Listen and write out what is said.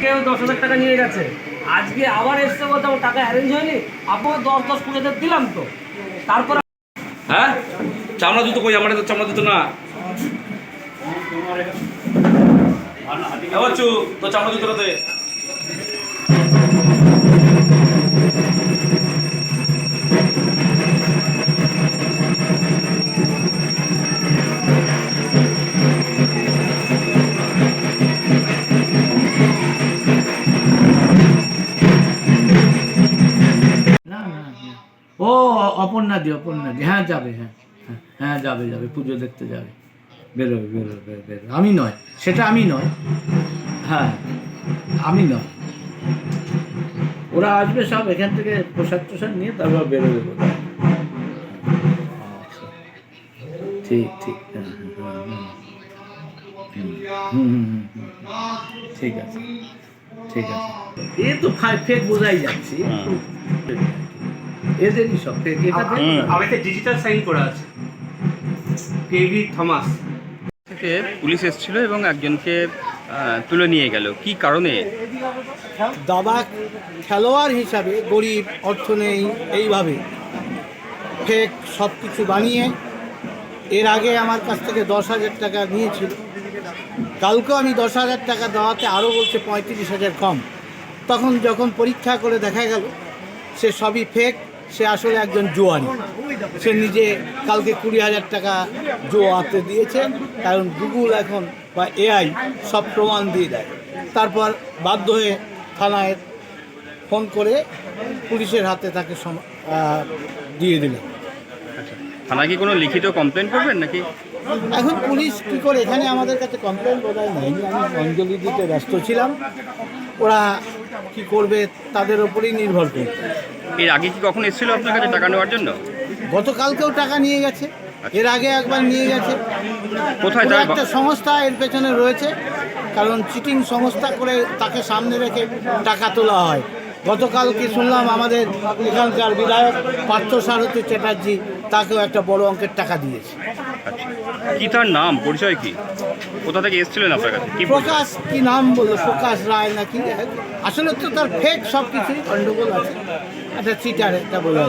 কেউ দশ হাজার টাকা নিয়ে গেছে। আজকে আবার এসছে বলতে আমার টাকা অ্যারেঞ্জ হয়নি। আপনার দশ দশ, কুড়ি হাজার দিলাম তো। তারপর হ্যাঁ? চামড়া জুতো কই? আমার চামড়া জুতো না। তো চামড়া দুটো ও অপর্ণাদি অপর্ণাদি হ্যাঁ যাবে হ্যাঁ হ্যাঁ, হ্যাঁ যাবে যাবে পুজো দেখতে যাবে। বেরোবে বেরোবে বেরোবে আমি নয় সেটা আমি নয়। হ্যাঁ আমি নয়। ওরা আসবে সব এখান থেকে পোশাক টোশাক নিয়ে তারপর বেরোবে। ঠিক ঠিক হ্যাঁ, হ্যাঁ, হ্যাঁ। ঠিক আছে ঠিক আছে। এ তো ফেক বোঝাই যাচ্ছে। এদেরই সব। ফেক এটা fake আমাকে ডিজিটাল সাইন করা আছে। কেভি থমাস থেকে পুলিশ এসেছিল এবং একজনকে তুলে নিয়ে গেল। কি কারণে? দাবা খেলোয়াড় হিসাবে গরিব অর্থ নেই এইভাবে। ফেক সব কিছু বানিয়ে এর আগে আমার কাছ থেকে দশ হাজার টাকা নিয়েছিল। কালকেও আমি দশ হাজার টাকা দেওয়াতে আরও বলছে পঁয়ত্রিশ হাজার কম। তখন যখন পরীক্ষা করে দেখা গেল সে সবই ফেক সে আসলে একজন জোয়ারি। সে নিজে কালকে কুড়ি হাজার টাকা জোয়াতে দিয়েছে, কারণ গুগল এখন বা এআই সব প্রমাণ দিয়ে দেয়। তারপর বাধ্য হয়ে থানায় ফোন করে পুলিশের হাতে তাকে দিয়ে দিলেন থানায় কি কোনো লিখিত কমপ্লেন করবেন নাকি? এখন পুলিশ কী করে? এখানে আমাদের কাছে কমপ্লেন বোধহয় নেয়নি আমি অঞ্জলি দিতে ব্যস্ত ছিলাম। ওরা কি করবে তাদের ওপরেই নির্ভর করবে। এর আগে কি কখন এসেছিল আপনার কাছে টাকা নেওয়ার জন্য? গতকালকেও টাকা নিয়ে গেছে। এর আগে একবার নিয়ে গেছে। কোথায় একটা সংস্থা এর পেছনে রয়েছে। কারণ চিটিং সংস্থা করে তাকে সামনে রেখে টাকা তোলা হয়। গতকালকে শুনলাম আমাদের এখানকার বিধায়ক পার্থ সারথী চ্যাটার্জি তাকেও একটা বড় অঙ্কের টাকা দিয়েছে। কি তার নাম? পরিচয় কি? কোথা থেকে এসেছিলেন আপনার কাছে? কি প্রকাশ, কি নাম বলল? প্রকাশ রায় না কি? আসলে তো তার ফেক সব কিছুই গন্ডগোল আছে। একটা চিটার একটা বলা